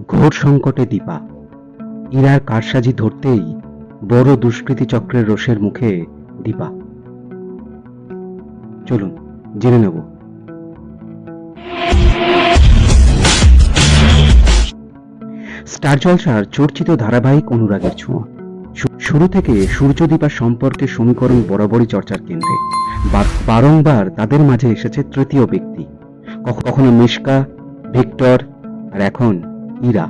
ঘোর সংকটে দীপা। ইরার কারসাজি ধরতেই বড় দুষ্কৃতী চক্রের রোষের মুখে দীপা। চলুন, জেনে নেব। স্টার জলসার চর্চিত ধারাবাহিক অনুরাগের ছোঁয়া। শুরু থেকে সূর্যদীপার সম্পর্কে সমীকরণ বরাবরই চর্চার কেন্দ্রে। বারংবার তাদের মাঝে এসেছে তৃতীয় ব্যক্তি। কখনো মিশকা, ভিক্টর, আর এখন ইরা।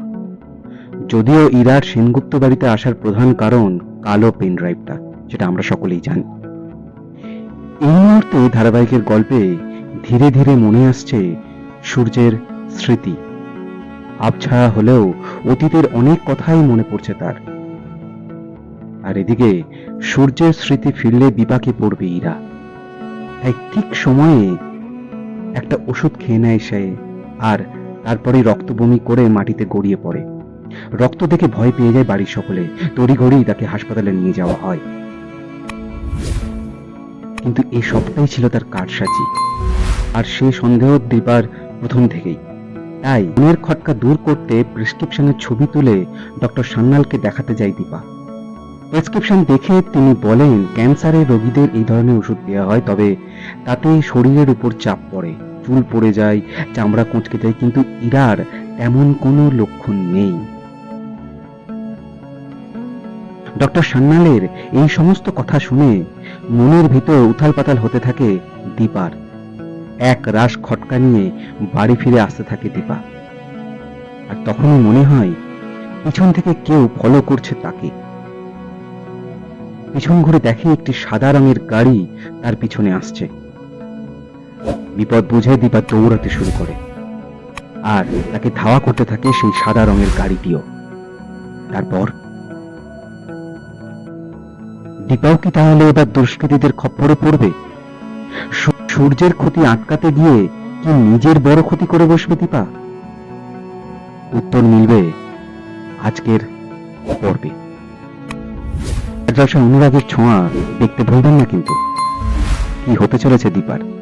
যদিও ইরার সেনগুপ্ত বাড়িতে আসার প্রধান কারণ কালো পেন ড্রাইভটা, যেটা আমরা সকলেই জানি। এই মুহূর্তে ধারাবাহিকের গল্পে ধীরে ধীরে মনে আসছে সূর্যের স্মৃতি। আবছায়া হলেও অতীতের অনেক কথাই মনে পড়ছে তার। আর এদিকে সূর্যের স্মৃতি ফিরলে বিপাকে পড়বে ইরা। তাই ঠিক সময়ে একটা ওষুধ খেয়ে নেয় সে, আর তারপরে রক্ত বমি করে মাটিতে গড়িয়ে পড়ে। রক্ত দেখে ভয় পেয়ে যায় বাড়ির সকলে। তড়িঘড়ি তাকে হাসপাতালে নিয়ে যাওয়া হয়। কিন্তু এই সবটাই ছিল তার কারসাজি। আর সে সন্দেহ দীপার প্রথম থেকেই। তাই মনের খটকা দূর করতে প্রেসক্রিপশনের ছবি তুলে ডক্টর সান্যালকে দেখাতে যায় দীপা। প্রেসক্রিপশন দেখে তিনি বলেন, ক্যান্সারের রোগীদের এই ধরনের ওষুধ দেওয়া হয়, তবে তাতে শরীরের উপর চাপ পড়ে। চুল পড়ে যায়, চামড়া কুঁচকে যায় কিন্তু ইরার এমন কোনো লক্ষণ নেই। ডক্টর সান্যালের এই সমস্ত কথা শুনে মনের ভিতর উথাল পাতাল হতে থাকে দীপার। এক রাস খটকা নিয়ে বাড়ি ফিরে আসতে থাকে দীপা। আর তখনই মনে হয় পিছন থেকে কেউ ফলো করছে তাকে। পিছন ঘুরে দেখে একটি সাদা রঙের গাড়ি তার পিছনে আসছে। বিপদ বুঝে দীপা দৌড়াতে শুরু করে। আর তাকে ধাওয়া করতে থাকে সেই সাদা রঙের গাড়িটিও। তারপর, দীপাও কি তাহলে এবার দুষ্কৃতীদের খপ্পরে পড়বে? সূর্যের ক্ষতি আটকাতে গিয়ে কি নিজের বড় ক্ষতি করে বসবে দীপা? উত্তর মিলবে আজকের পর্বে। অনুরাগের ছোঁয়া দেখতে ভুলবেন না কিন্তু। কি হতে চলেছে দীপার?